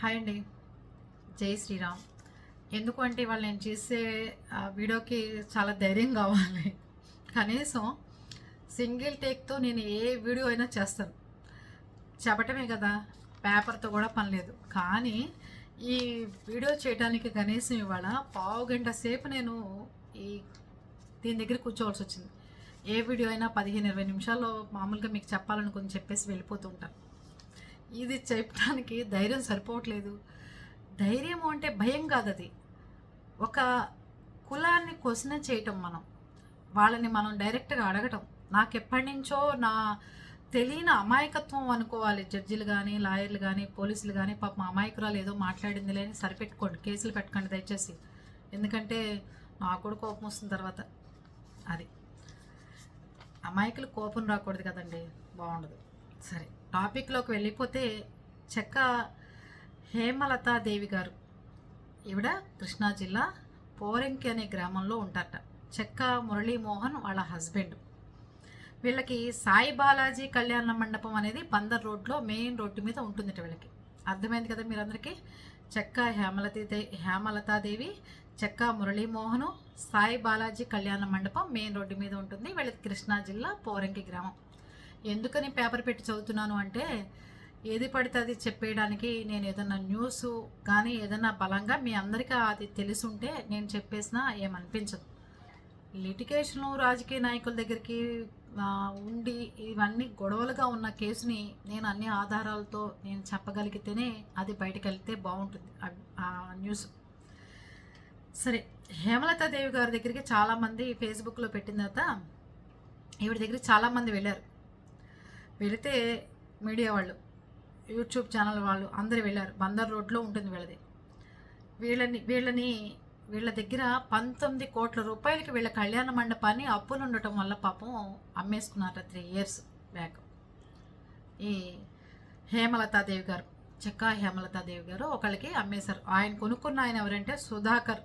Hi అండి. జై శ్రీరామ్. ఎందుకు అంటే ఇవాళ నేను చేసే ఆ, వీడియోకి చాలా ధైర్యం కావాలి. కనీసం సింగిల్ టేక్తో నేను ఏ వీడియో అయినా చేస్తాను. చెప్పటమే కదా పేపర్తో కూడా పని లేదు. కానీ ఈ వీడియో చేయడానికి కనీసం ఇవాళ పావు గంట సేపు నేను ఈ దీని దగ్గర కూర్చోవలసి వచ్చింది. ఏ వీడియో అయినా పదిహేను ఇరవై నిమిషాల్లో మామూలుగా మీకు చెప్పాలనుకుని చెప్పేసి వెళ్ళిపోతూ ఉంటాను. ఇది చెప్పడానికి ధైర్యం సరిపోవట్లేదు. ధైర్యం అంటే భయం కాదు అది ఒక కులాన్ని క్వశ్చన్ చేయటం మనం. వాళ్ళని మనం డైరెక్ట్గా అడగటం. నాకు ఎప్పటి నుంచో నా తెలియని అమాయకత్వం అనుకోవాలి. జడ్జిలు కానీ లాయర్లు కానీ పోలీసులు కానీ పాపం అమాయకురాలు ఏదో మాట్లాడింది లేని సరిపెట్టుకోండి. కేసులు పెట్టకండి దయచేసి. ఎందుకంటే నాకు కూడా కోపం వస్తుంది తర్వాత అది. అమాయకులు కోపం రాకూడదు కదండి. బాగుండదు. సరే. టాపిక్లోకి వెళ్ళిపోతే చెక్క హేమలతాదేవి గారు. ఈవిడ కృష్ణా జిల్లా పోరెంకి అనే గ్రామంలో ఉంటారట. చెక్క మురళీమోహన్ వాళ్ళ హస్బెండ్. వీళ్ళకి సాయి బాలాజీ కళ్యాణ మండపం అనేది పందర్ రోడ్లో మెయిన్ రోడ్డు మీద ఉంటుంది వీళ్ళకి. అర్థమైంది కదా మీరందరికీ? చెక్క హేమలతి హేమలతాదేవి చెక్క మురళీమోహను సాయి బాలాజీ కళ్యాణ మండపం మెయిన్ రోడ్డు మీద ఉంటుంది. వీళ్ళకి కృష్ణా జిల్లా పోరంకి గ్రామం. ఎందుకని పేపర్ పెట్టి చదువుతున్నాను అంటే ఏది పడితే అది చెప్పేయడానికి నేను ఏదన్నా న్యూస్ కానీ ఏదన్నా బలంగా మీ అందరికీ అది తెలిసి ఉంటే నేను చెప్పేసినా ఏమనిపించదు. లిటిగేషను రాజకీయ నాయకుల దగ్గరికి ఉండి ఇవన్నీ గొడవలుగా ఉన్న కేసుని నేను అన్ని ఆధారాలతో నేను చెప్పగలిగితేనే అది బయటకు వెళ్తే బాగుంటుంది ఆ- ఆ న్యూస్. సరే హేమలతా దేవి గారి దగ్గరికి చాలామంది ఫేస్బుక్లో పెట్టిన తర్వాత ఈవిడ దగ్గరికి చాలామంది వెళ్ళారు. వెళితే మీడియా వాళ్ళు యూట్యూబ్ ఛానల్ వాళ్ళు అందరు వెళ్ళారు. బందర్ రోడ్లో ఉంటుంది వీళ్ళది. వీళ్ళని వీళ్ళని వీళ్ళ దగ్గర పంతొమ్మిది కోట్ల రూపాయలకి వీళ్ళ కళ్యాణ మండపాన్ని అప్పులు ఉండటం వల్ల పాపం అమ్మేసుకున్నారట త్రీ ఇయర్స్ బ్యాక్. ఈ హేమలతాదేవి గారు చెక్కా హేమలతాదేవి గారు ఒకళ్ళకి అమ్మేశారు. ఆయన కొనుక్కున్న ఆయన ఎవరంటే సుధాకర్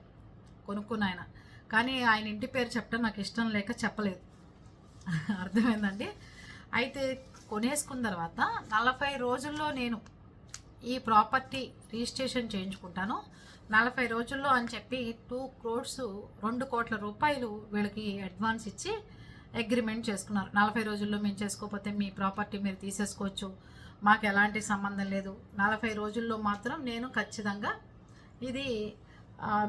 కొనుక్కున్న ఆయన. కానీ ఆయన ఇంటి పేరు చెప్పడం నాకు ఇష్టం లేక చెప్పలేదు. అర్థమైందండి? అయితే కొనేసుకున్న తర్వాత నలభై రోజుల్లో నేను ఈ ప్రాపర్టీ రిజిస్ట్రేషన్ చేయించుకుంటాను. నలభై రోజుల్లో అని చెప్పి టూ క్రోడ్స్ రెండు కోట్ల రూపాయలు వీళ్ళకి అడ్వాన్స్ ఇచ్చి అగ్రిమెంట్ చేసుకున్నారు. నలభై రోజుల్లో మేము చేసుకోకపోతే మీ ప్రాపర్టీ మీరు తీసేసుకోవచ్చు. మాకు ఎలాంటి సంబంధం లేదు. నలభై రోజుల్లో మాత్రం నేను ఖచ్చితంగా ఇది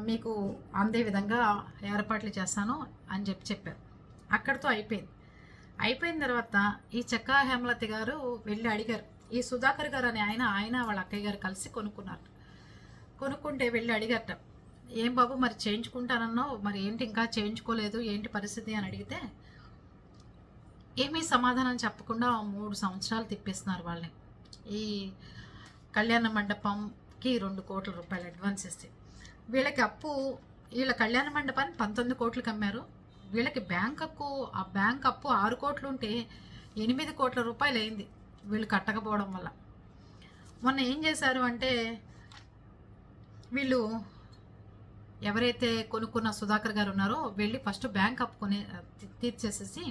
మీకు అందే విధంగా ఏర్పాట్లు చేస్తాను అని చెప్పి చెప్పారు. అక్కడితో అయిపోయింది. అయిపోయిన తర్వాత ఈ చెక్కా హేమలతి గారు వెళ్ళి అడిగారు. ఈ సుధాకర్ గారు అనే ఆయన ఆయన వాళ్ళ అక్కయ్య గారు కలిసి కొనుక్కున్నారు. కొనుక్కుంటే వెళ్ళి అడిగట ఏం బాబు మరి చేయించుకుంటానన్నావు? మరి ఏంటి ఇంకా చేయించుకోలేదు? ఏంటి పరిస్థితి? అని అడిగితే ఏమీ సమాధానం చెప్పకుండా మూడు సంవత్సరాలు తిప్పేస్తున్నారు వాళ్ళని. ఈ కళ్యాణ మండపంకి రెండు కోట్ల రూపాయలు అడ్వాన్స్ ఇస్తే. వీళ్ళకి అప్పు వీళ్ళ కళ్యాణ మండపాన్ని పంతొమ్మిది కోట్లకి అమ్మారు వీళ్ళకి బ్యాంక్ అప్పు ఆ బ్యాంక్ అప్పు ఆరు కోట్లు ఉంటే ఎనిమిది కోట్ల రూపాయలు అయింది వీళ్ళు కట్టకపోవడం వల్ల. మొన్న ఏం చేశారు అంటే వీళ్ళు ఎవరైతే కొనుక్కున్న సుధాకర్ గారు ఉన్నారో వెళ్ళి ఫస్ట్ బ్యాంక్ అప్పు కొని తీర్చేసేసి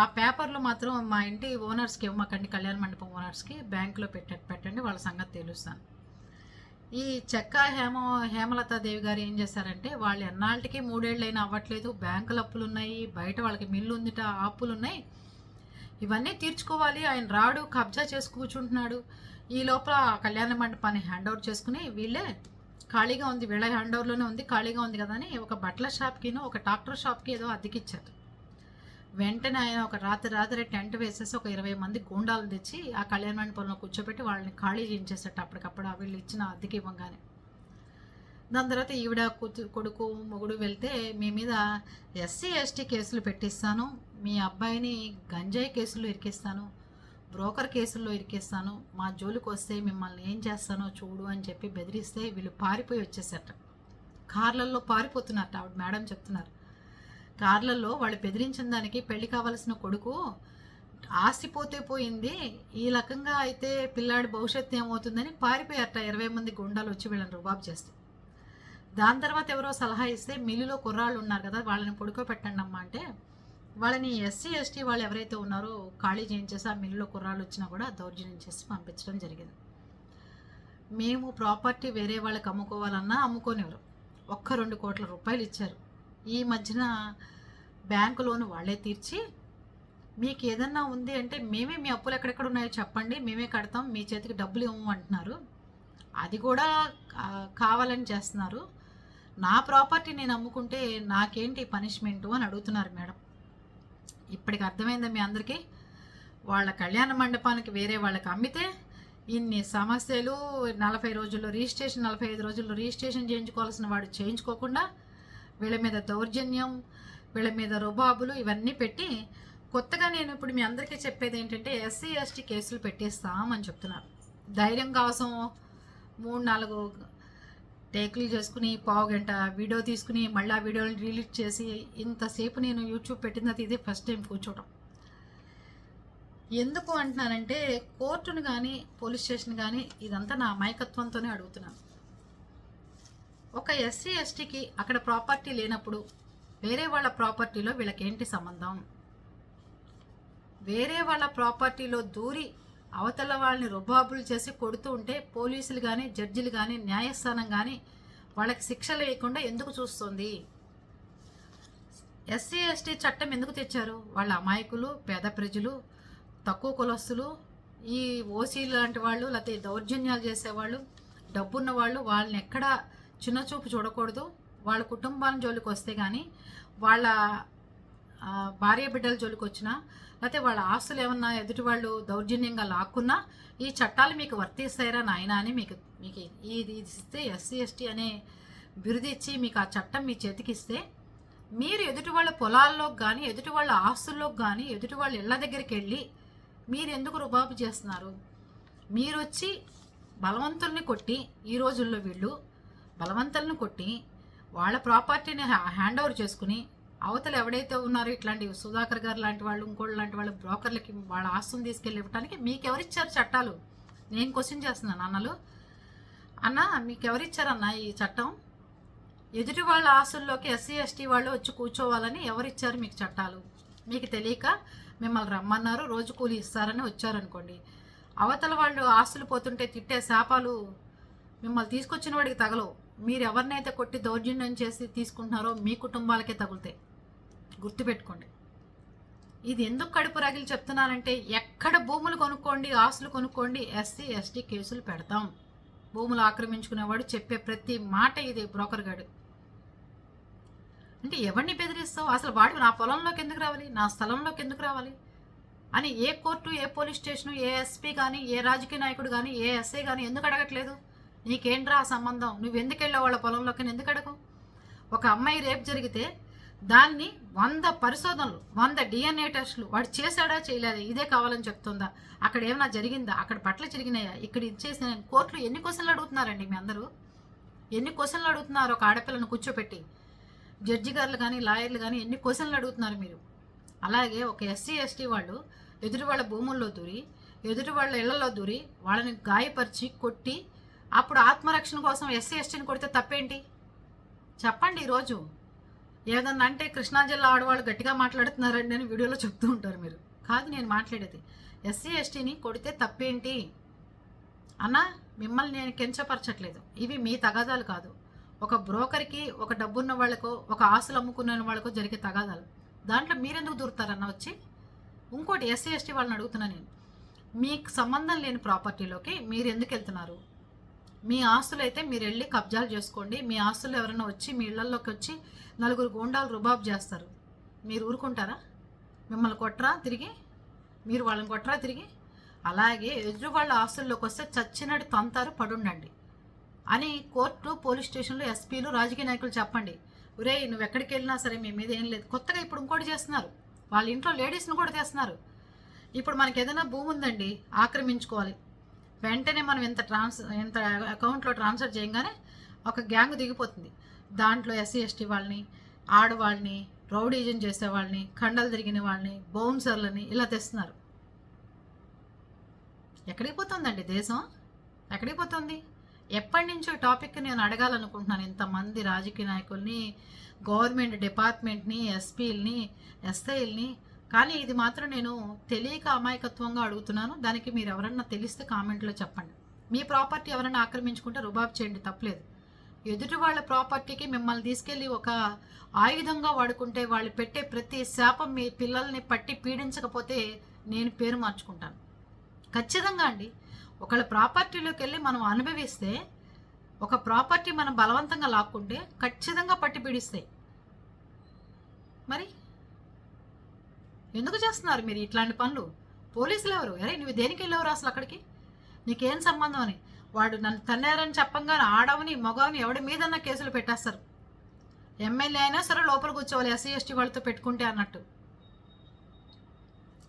ఆ పేపర్లు మాత్రం మా ఇంటి ఓనర్స్కి ఇవ్వమాకండి కళ్యాణ మండపం ఓనర్స్కి బ్యాంకులో పెట్ట పెట్టండి వాళ్ళ సంగతి తెలుస్తాను. ఈ చెక్క హేమ హేమలతాదేవి గారు ఏం చేశారంటే వాళ్ళు ఎన్నాళ్ళకి మూడేళ్ళైనా అవ్వట్లేదు బ్యాంకులు అప్పులు ఉన్నాయి బయట వాళ్ళకి మిల్లు ఉందిట అప్పులు ఉన్నాయి. ఇవన్నీ తీర్చుకోవాలి ఆయన రాడు కబ్జా చేసి కూర్చుంటున్నాడు. ఈ లోపల కళ్యాణ మండపాన్ని హ్యాండ్ ఓవర్ చేసుకుని వీళ్ళే ఖాళీగా ఉంది వీళ్ళ హ్యాండ్ ఓవర్లోనే ఉంది ఖాళీగా ఉంది కదా అని ఒక బట్టల షాప్కిను ఒక ట్రాక్టర్ షాప్కి ఏదో అద్దెకిచ్చారు. వెంటనే ఆయన ఒక రాత్రి రాత్రి టెంట్ వేసేసి ఒక ఇరవై మంది గూండాలు తెచ్చి ఆ కళ్యాణ మండపంలో కూర్చోబెట్టి వాళ్ళని ఖాళీ చేయించేసట అప్పటికప్పుడు. వీళ్ళు ఇచ్చిన అద్దెకి ఇవ్వగానే. దాని తర్వాత ఈవిడ కొడుకు మొగుడు వెళ్తే మీ మీద ఎస్సీ ఎస్టీ కేసులు పెట్టిస్తాను. మీ అబ్బాయిని గంజాయి కేసుల్లో ఇరికిస్తాను. బ్రోకర్ కేసుల్లో ఇరికిస్తాను. మా జోలికి వస్తే మిమ్మల్ని ఏం చేస్తానో చూడు అని చెప్పి బెదిరిస్తే వీళ్ళు పారిపోయి వచ్చేసట. కార్లలో పారిపోతున్నారట ఆవిడ మేడం చెప్తున్నారు. కార్లలో వాళ్ళు బెదిరించిన దానికి పెళ్ళి కావలసిన కొడుకు ఆస్తి పోతే పోయింది. ఈ రకంగా అయితే పిల్లాడి భవిష్యత్తు ఏమవుతుందని పారిపోయారట ఇరవై మంది గుండాలు వచ్చి వీళ్ళని రుబాబు చేస్తే. దాని తర్వాత ఎవరో సలహా ఇస్తే మిల్లులో కుర్రాళ్ళు ఉన్నారు కదా వాళ్ళని పడుకోబెట్టండి అమ్మా అంటే వాళ్ళని ఎస్సీ ఎస్టీ వాళ్ళు ఎవరైతే ఉన్నారో ఖాళీ చేయించేసి ఆ మిల్లులో కుర్రాళ్ళు వచ్చినా కూడా దౌర్జన్యం చేసి పంపించడం జరిగింది. మేము ప్రాపర్టీ వేరే వాళ్ళకి అమ్ముకోవాలన్నా అమ్ముకోనివ్వరు. ఒక్క రెండు కోట్ల రూపాయలు ఇచ్చారు. ఈ మధ్యన బ్యాంకు లోన్ వాళ్ళే తీర్చి మీకు ఏదన్నా ఉంది అంటే మేమే మీ అప్పులు ఎక్కడెక్కడ ఉన్నాయో చెప్పండి మేమే కడతాం మీ చేతికి డబ్బులు ఇవ్వము అంటున్నారు అది కూడా కావాలని చేస్తున్నారు. నా ప్రాపర్టీ నేను అమ్ముకుంటే నాకేంటి పనిష్మెంటు అని అడుగుతున్నారు మేడం. ఇప్పటికి అర్థమైందా మీ అందరికీ? వాళ్ళ కళ్యాణ మండపానికి వేరే వాళ్ళకి అమ్మితే ఇన్ని సమస్యలు నలభై రోజుల్లో రిజిస్ట్రేషన్ నలభై ఐదు రోజుల్లో రిజిస్ట్రేషన్ చేయించుకోవాల్సిన వాడు చేయించుకోకుండా వీళ్ళ మీద దౌర్జన్యం వీళ్ళ మీద రుబాబులు ఇవన్నీ పెట్టి కొత్తగా నేను ఇప్పుడు మీ అందరికీ చెప్పేది ఏంటంటే ఎస్సీ ఎస్టీ కేసులు పెట్టేస్తామని చెప్తున్నారు. ధైర్యం కోసం మూడు నాలుగు టేకులు చేసుకుని పావు గంట వీడియో తీసుకుని మళ్ళీ ఆ వీడియోని రిలీజ్ చేసి ఇంతసేపు నేను యూట్యూబ్ పెట్టిన ఇది ఇదే ఫస్ట్ టైం కూర్చోవడం ఎందుకు అంటున్నానంటే కోర్టును కానీ పోలీస్ స్టేషన్ కానీ ఇదంతా నా అమాయకత్వంతోనే అడుగుతున్నాను. ఒక ఎస్సీ ఎస్టీకి అక్కడ ప్రాపర్టీ లేనప్పుడు వేరే వాళ్ళ ప్రాపర్టీలో వీళ్ళకేంటి సంబంధం? వేరే వాళ్ళ ప్రాపర్టీలో దూరి అవతల వాళ్ళని రుబాబులు చేసి కొడుతూ ఉంటే పోలీసులు కానీ జడ్జిలు కానీ న్యాయస్థానం కానీ వాళ్ళకి శిక్షలు వేయకుండా ఎందుకు చూస్తుంది? ఎస్సీ ఎస్టీ చట్టం ఎందుకు తెచ్చారు? వాళ్ళ అమాయకులు పేద ప్రజలు తక్కువ కులస్తులు ఈ ఓసీలు లాంటి వాళ్ళు లేకపోతే దౌర్జన్యాలు చేసేవాళ్ళు డబ్బున్న వాళ్ళు వాళ్ళని ఎక్కడా చిన్న చూపు చూడకూడదు. వాళ్ళ కుటుంబాల జోలికి వస్తే కానీ వాళ్ళ భార్య బిడ్డల జోలికి వచ్చినా లేకపోతే వాళ్ళ ఆస్తులు ఏమన్నా ఎదుటి వాళ్ళు దౌర్జన్యంగా లాక్కున్నా ఈ చట్టాలు మీకు వర్తిస్తాయిరా నాయన అని మీకు మీకు ఇది ఇస్తే ఎస్సీ ఎస్టీ అనే బిరుది ఇచ్చి మీకు ఆ చట్టం మీ చేతికిస్తే మీరు ఎదుటి వాళ్ళ పొలాల్లోకి కానీ ఎదుటి వాళ్ళ ఆస్తుల్లోకి కానీ ఎదుటి వాళ్ళ ఇళ్ళ దగ్గరికి వెళ్ళి మీరు ఎందుకు రుబాబు చేస్తున్నారు? మీరు వచ్చి బలవంతుల్ని కొట్టి ఈ రోజుల్లో వీళ్ళు బలవంతలను కొట్టి వాళ్ళ ప్రాపర్టీని హ్యాండ్ ఓవర్ చేసుకుని అవతలు ఎవడైతే ఉన్నారో ఇట్లాంటి సుధాకర్ గారు లాంటి వాళ్ళు ఇంకోళ్ళు లాంటి వాళ్ళు బ్రోకర్లకి వాళ్ళ ఆస్తుని తీసుకెళ్ళి ఇవ్వడానికి మీకు ఎవరిచ్చారు చట్టాలు? నేను క్వశ్చన్ చేస్తున్నాను అన్నలు అన్న మీకు ఎవరిచ్చారన్న ఈ చట్టం? ఎదుటి వాళ్ళ ఆస్తుల్లోకి ఎస్సీ ఎస్టీ వాళ్ళు వచ్చి కూర్చోవాలని ఎవరిచ్చారు మీకు చట్టాలు? మీకు తెలియక మిమ్మల్ని రమ్మన్నారు రోజు కూలి ఇస్తారని వచ్చారనుకోండి. అవతల వాళ్ళు ఆస్తులు పోతుంటే తిట్టే శాపాలు మిమ్మల్ని తీసుకొచ్చిన వాడికి తగలవు. మీరు ఎవరినైతే కొట్టి దౌర్జన్యం చేసి తీసుకుంటున్నారో మీ కుటుంబాలకే తగులుతాయి. గుర్తుపెట్టుకోండి. ఇది ఎందుకు కడుపు రగిలి చెప్తున్నానంటే ఎక్కడ భూములు కొనుక్కోండి ఆస్తులు కొనుక్కోండి ఎస్సీ ఎస్టీ కేసులు పెడతాం. భూములు ఆక్రమించుకునేవాడు చెప్పే ప్రతి మాట ఇది బ్రోకర్ గాడు. అంటే ఎవరిని బెదిరిస్తావు? అసలు వాడు నా పొలంలోకి ఎందుకు రావాలి? నా స్థలంలోకి ఎందుకు రావాలి? అని ఏ కోర్టు ఏ పోలీస్ స్టేషను ఏ ఎస్పీ కానీ ఏ రాజకీయ నాయకుడు కానీ ఏ ఎస్ఐ కానీ ఎందుకు అడగట్లేదు? నీకేంట్రా ఆ సంబంధం? నువ్వెందుకు వెళ్ళావు వాళ్ళ పొలంలోకి? ఎందుకు అడగవు ఒక అమ్మాయి రేపు జరిగితే దాన్ని వంద పరిశోధనలు వంద డిఎన్ఏ టెస్టులు వాడు చేశాడా చేయలేదా? ఇదే కావాలని చెప్తుందా? అక్కడ ఏమైనా జరిగిందా? అక్కడ పట్ల జరిగినాయా? ఇక్కడ ఇది చేసిన కోర్టులు ఎన్ని క్వశ్చన్లు అడుగుతున్నారండి మీ అందరూ? ఎన్ని క్వశ్చన్లు అడుగుతున్నారు ఒక ఆడపిల్లను కూర్చోపెట్టి? జడ్జి గారులు కానీ లాయర్లు కానీ ఎన్ని క్వశ్చన్లు అడుగుతున్నారు మీరు? అలాగే ఒక ఎస్సీ ఎస్టీ వాళ్ళు ఎదుటి వాళ్ళ భూముల్లో దూరి ఎదుటి వాళ్ళ ఇళ్ళలో దూరి వాళ్ళని గాయపరిచి కొట్టి అప్పుడు ఆత్మరక్షణ కోసం ఎస్సీ ఎస్టీని కొడితే తప్పేంటి? చెప్పండి ఈరోజు. ఏదన్నా అంటే కృష్ణా జిల్లా ఆడవాళ్ళు గట్టిగా మాట్లాడుతున్నారండి అని వీడియోలో చెప్తూ ఉంటారు మీరు. కాదు నేను మాట్లాడేది. ఎస్సీ ఎస్టీని కొడితే తప్పేంటి? అన్న మిమ్మల్ని నేను కించపరచట్లేదు. ఇవి మీ తగాదాలు కాదు. ఒక బ్రోకర్కి ఒక డబ్బున్న వాళ్ళకో ఒక ఆస్తులు అమ్ముకున్న వాళ్ళకో జరిగే తగాదాలు. దాంట్లో మీరెందుకు దూరుతారన్న వచ్చి? ఇంకోటి ఎస్సీ ఎస్టీ వాళ్ళని అడుగుతున్నా నేను. మీకు సంబంధం లేని ప్రాపర్టీలోకి మీరు ఎందుకు వెళ్తున్నారు? మీ ఆస్తులు అయితే మీరు వెళ్ళి కబ్జాలు చేసుకోండి. మీ ఆస్తులు ఎవరైనా వచ్చి మీ ఇళ్ళలోకి వచ్చి నలుగురు గోండాలు రుబాబ్ చేస్తారు. మీరు ఊరుకుంటారా? మిమ్మల్ని కొట్టరా తిరిగి? మీరు వాళ్ళని కొట్టరా తిరిగి? అలాగే ఎదురు వాళ్ళ ఆస్తుల్లోకి వస్తే చచ్చినట్టు తంతారు పడుండండి. అని కోర్టు పోలీస్ స్టేషన్లో ఎస్పీలు రాజకీయ నాయకులు చెప్పండి. ఒరే నువ్వు ఎక్కడికి వెళ్ళినా సరే మీ మీద ఏం లేదు. కొత్తగా ఇప్పుడు ఇంకోటి చేస్తున్నారు. వాళ్ళ ఇంట్లో లేడీస్ని కూడా చేస్తున్నారు ఇప్పుడు మనకి ఏదైనా భూమి ఉందండి ఆక్రమించుకోవాలి. వెంటనే మనం ఇంత ట్రాన్స్ ఇంత అకౌంట్లో ట్రాన్స్ఫర్ చేయగానే ఒక గ్యాంగ్ దిగిపోతుంది. దాంట్లో ఎస్సీ ఎస్టీ వాళ్ళని ఆడవాళ్ళని రౌడీజం చేసే వాళ్ళని కండలు తిరిగిన వాళ్ళని బౌన్సర్లని ఇలా తెస్తున్నారు. ఎక్కడికి పోతుందండి దేశం? ఎక్కడికి పోతుంది? ఎప్పటి నుంచో టాపిక్ నేను అడగాలనుకుంటున్నాను. ఇంతమంది రాజకీయ నాయకుల్ని గవర్నమెంట్ డిపార్ట్మెంట్ని ఎస్పీలని ఎస్ఐల్ని కానీ ఇది మాత్రం నేను తెలియక అమాయకత్వంగా అడుగుతున్నాను. దానికి మీరు ఎవరన్నా తెలిస్తే కామెంట్లో చెప్పండి. మీ ప్రాపర్టీ ఎవరైనా ఆక్రమించుకుంటే రుబాబ్ చేయండి తప్పలేదు. ఎదుటి వాళ్ళ ప్రాపర్టీకి మిమ్మల్ని తీసుకెళ్ళి ఒక ఆయుధంగా వాడుకుంటే వాళ్ళు పెట్టే ప్రతి శాపం మీ పిల్లల్ని పట్టి పీడించకపోతే నేను పేరు మార్చుకుంటాను. ఖచ్చితంగా అండి. ఒకళ్ళ ప్రాపర్టీలోకి వెళ్ళి మనం అనుభవిస్తే ఒక ప్రాపర్టీ మనం బలవంతంగా లాక్కుంటే ఖచ్చితంగా పట్టి పీడిస్తాయి. మరి ఎందుకు చేస్తున్నారు మీరు ఇట్లాంటి పనులు? పోలీసులు ఎవరు? అరే నువ్వు దేనికి వెళ్ళేవారు అసలు అక్కడికి? నీకేం సంబంధం అని? వాడు నన్ను తన్నారని చెప్పంగానే ఆడవని మగవని ఎవడి మీదన్నా కేసులు పెట్టేస్తారు. ఎమ్మెల్యే అయినా సరే లోపల కూర్చోవాలి ఎస్సీ ఎస్టీ వాళ్ళతో పెట్టుకుంటే అన్నట్టు.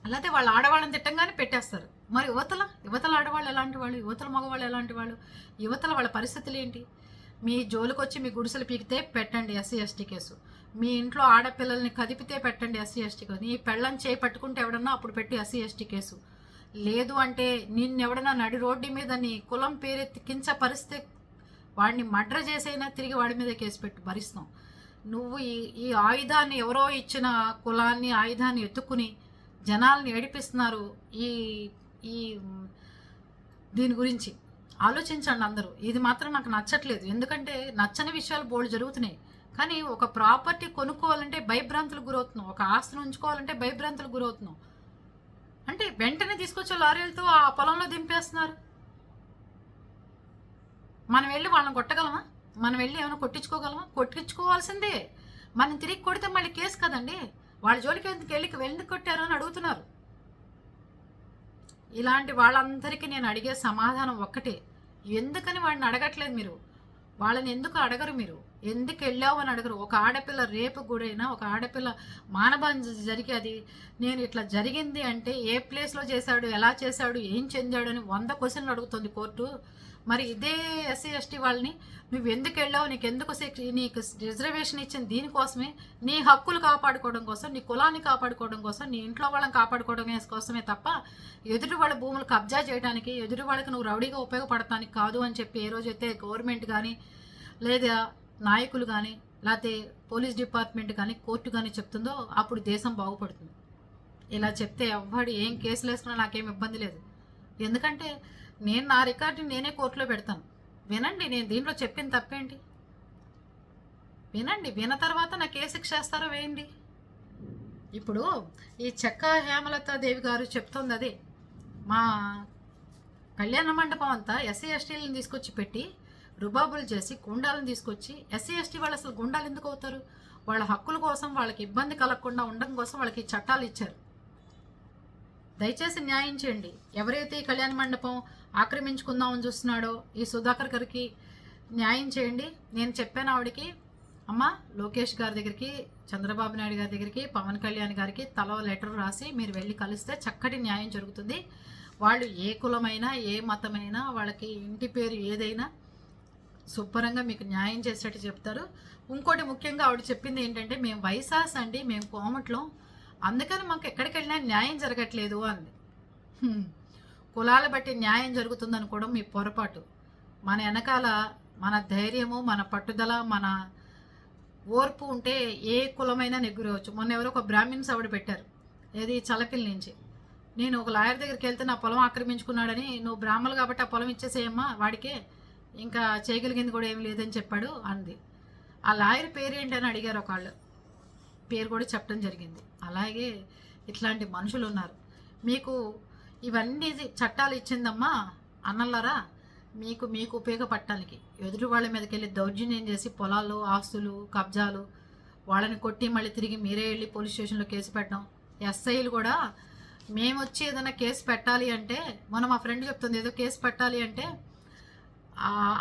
అలాగే వాళ్ళు ఆడవాళ్ళని తిట్టంగానే పెట్టేస్తారు. మరి యువతల? యువతల ఆడవాళ్ళు ఎలాంటి వాళ్ళు? యువతల మగవాళ్ళు ఎలాంటి వాళ్ళు? యువతల వాళ్ళ పరిస్థితులు ఏంటి? మీ జోలికి వచ్చి మీ గుడిసెలు పీకితే పెట్టండి ఎస్సీ ఎస్టీ కేసు. మీ ఇంట్లో ఆడపిల్లల్ని కదిపితే పెట్టండి ఎస్సీ ఎస్టీ కేసు. నీ పెళ్ళని చేయి పట్టుకుంటే ఎవడన్నా అప్పుడు పెట్టి ఎస్సీ ఎస్టీ కేసు. లేదు అంటే నిన్నెవడన్నా నడి రోడ్డు మీద నీ కులం పేరెత్తి కించపరిస్తే వాడిని మడ్ర చేసైనా తిరిగి వాడి మీద కేసు పెట్టి. భరిస్తాం. నువ్వు ఈ ఈ ఆయుధాన్ని ఎవరో ఇచ్చిన కులాన్ని ఆయుధాన్ని ఎత్తుకుని జనాల్ని ఏడిపిస్తున్నారు ఈ ఈ దీని గురించి. ఆలోచించండి అందరూ. ఇది మాత్రం నాకు నచ్చట్లేదు. ఎందుకంటే నచ్చని విషయాలు బోల్డ్ జరుగుతున్నాయి. కానీ ఒక ప్రాపర్టీ కొనుక్కోవాలంటే భయభ్రాంతులకు గురవుతున్నాం ఒక ఆస్తిని ఉంచుకోవాలంటే భయభ్రాంతులకు గురవుతున్నాం అంటే వెంటనే తీసుకొచ్చే లారీలతో ఆ పొలంలో దింపేస్తున్నారు. మనం వెళ్ళి వాళ్ళని కొట్టగలమా? మనం వెళ్ళి ఏమైనా కొట్టించుకోగలమా? కొట్టించుకోవాల్సిందే. మనం తిరిగి కొడితే మళ్ళీ కేసు కదండి. వాళ్ళ జోలికి ఎందుకు వెళ్ళి ఎందుకు కొట్టారు అని అడుగుతున్నారు. ఇలాంటి వాళ్ళందరికీ నేను అడిగే సమాధానం ఒక్కటే. ఎందుకని వాడిని అడగట్లేదు మీరు? వాళ్ళని ఎందుకు అడగరు మీరు? ఎందుకు వెళ్ళావు అని అడగరు. ఒక ఆడపిల్ల రేపు గురైనా ఒక ఆడపిల్ల మానభం జరిగి అది నేను ఇట్లా జరిగింది అంటే ఏ ప్లేస్లో చేశాడు ఎలా చేశాడు ఏం చెందాడు అని వంద క్వశ్చన్లు అడుగుతుంది కోర్టు. మరి ఇదే ఎస్సీ ఎస్టీ వాళ్ళని నువ్వు ఎందుకు వెళ్ళావు నీకు ఎందుకు నీకు రిజర్వేషన్ ఇచ్చిన దీనికోసమే నీ హక్కులు కాపాడుకోవడం కోసం నీ కులాన్ని కాపాడుకోవడం కోసం నీ ఇంట్లో వాళ్ళని కాపాడుకోవడం కోసమే తప్ప ఎదుటి వాళ్ళ భూములు కబ్జా చేయడానికి ఎదుటి వాళ్ళకి నువ్వు రౌడీగా ఉపయోగపడటానికి కాదు అని చెప్పి ఏ రోజైతే గవర్నమెంట్ కానీ లేదా నాయకులు కానీ లేకపోతే పోలీస్ డిపార్ట్మెంట్ కానీ కోర్టు కానీ చెప్తుందో అప్పుడు దేశం బాగుపడుతుంది. ఇలా చెప్తే ఎవ్వడు ఏం కేసులు వేసుకున్నా నాకేం ఇబ్బంది లేదు. ఎందుకంటే నేను నా రికార్డుని నేనే కోర్టులో పెడతాను. వినండి నేను దీంట్లో చెప్పిన తప్పేంటి? వినండి విన తర్వాత నా ఏ శిక్ష వేస్తారో వేయండి. ఇప్పుడు ఈ చెక్క హేమలత దేవి గారు చెప్తుంది అదే. మా కళ్యాణ మండపం అంతా ఎస్సీ ఎస్టీలను తీసుకొచ్చి పెట్టి రుబాబులు చేసి గుండాలను తీసుకొచ్చి ఎస్సీ ఎస్టీ వాళ్ళు అసలు గుండాలు ఎందుకు అవుతారు? వాళ్ళ హక్కుల కోసం వాళ్ళకి ఇబ్బంది కలగకుండా ఉండడం కోసం వాళ్ళకి చట్టాలు ఇచ్చారు. దయచేసి న్యాయం చేయండి. ఎవరైతే ఈ కళ్యాణ మండపం ఆక్రమించుకుందామని చూస్తున్నాడో ఈ సుధాకర్ గారికి న్యాయం చేయండి. నేను చెప్పాను ఆవిడకి అమ్మ లోకేష్ గారి దగ్గరికి చంద్రబాబు నాయుడు గారి దగ్గరికి పవన్ కళ్యాణ్ గారికి తల లెటర్ రాసి మీరు వెళ్ళి కలిస్తే చక్కటి న్యాయం జరుగుతుంది. వాళ్ళు ఏ కులమైనా ఏ మతమైనా వాళ్ళకి ఇంటి పేరు ఏదైనా శుభ్రంగా మీకు న్యాయం చేసేటట్టు చెప్తారు. ఇంకోటి ముఖ్యంగా ఆవిడ చెప్పింది ఏంటంటే మేము వైసాస్ అండి మేము కోమట్లో. అందుకని మాకు ఎక్కడికి వెళ్ళినా న్యాయం జరగట్లేదు అంది. కులాల బట్టి న్యాయం జరుగుతుంది అనుకోవడం మీ పొరపాటు. మన వెనకాల మన ధైర్యము మన పట్టుదల మన ఓర్పు ఉంటే ఏ కులమైనా నెగ్గురవచ్చు. మొన్న ఎవరో ఒక బ్రాహ్మిన్స్ ఆవిడ పెట్టారు ఏది చలపిల్ నుంచి. నేను ఒక లాయర్ దగ్గరికి వెళ్తే నా పొలం ఆక్రమించుకున్నాడని నువ్వు బ్రాహ్మలు కాబట్టి ఆ పొలం ఇచ్చేసేయమ్మా వాడికే. ఇంకా చేయగలిగింది కూడా ఏం లేదని చెప్పాడు అంది. ఆ లాయర్ పేరు అని అడిగారు ఒకళ్ళు. పేరు కూడా చెప్పడం జరిగింది. అలాగే ఇట్లాంటి మనుషులు ఉన్నారు. మీకు ఇవన్నీ చట్టాలు ఇచ్చిందమ్మా అన్నలారా మీకు మీకు ఉపయోగపడటానికి. ఎదుటి వాళ్ళ మీదకి వెళ్ళి దౌర్జన్యం చేసి పొలాలు ఆస్తులు కబ్జాలు వాళ్ళని కొట్టి మళ్ళీ తిరిగి మీరే వెళ్ళి పోలీస్ స్టేషన్లో కేసు పెట్టడం ఎస్ఐలు కూడా మేము వచ్చి ఏదైనా కేసు పెట్టాలి అంటే మనం మా ఫ్రెండ్ చెప్తుంది ఏదో కేసు పెట్టాలి అంటే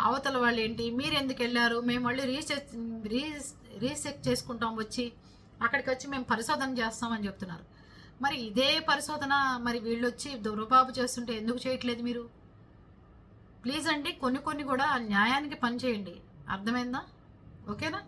అవతల వాళ్ళు ఏంటి మీరు ఎందుకు వెళ్ళారు మేము మళ్ళీ రీసెర్చ్ రీ రీసెర్చ్ చేసుకుంటాం వచ్చి అక్కడికి వచ్చి మేము పరిశోధన చేస్తామని చెప్తున్నారు. మరి ఇదే పరిశోధన మరి వీళ్ళు వచ్చి దుర్బాబు చేస్తుంటే ఎందుకు చేయట్లేదు మీరు? ప్లీజ్ అండి కొన్ని కొన్ని కూడా న్యాయానికి పనిచేయండి అర్థమైందా? ఓకేనా?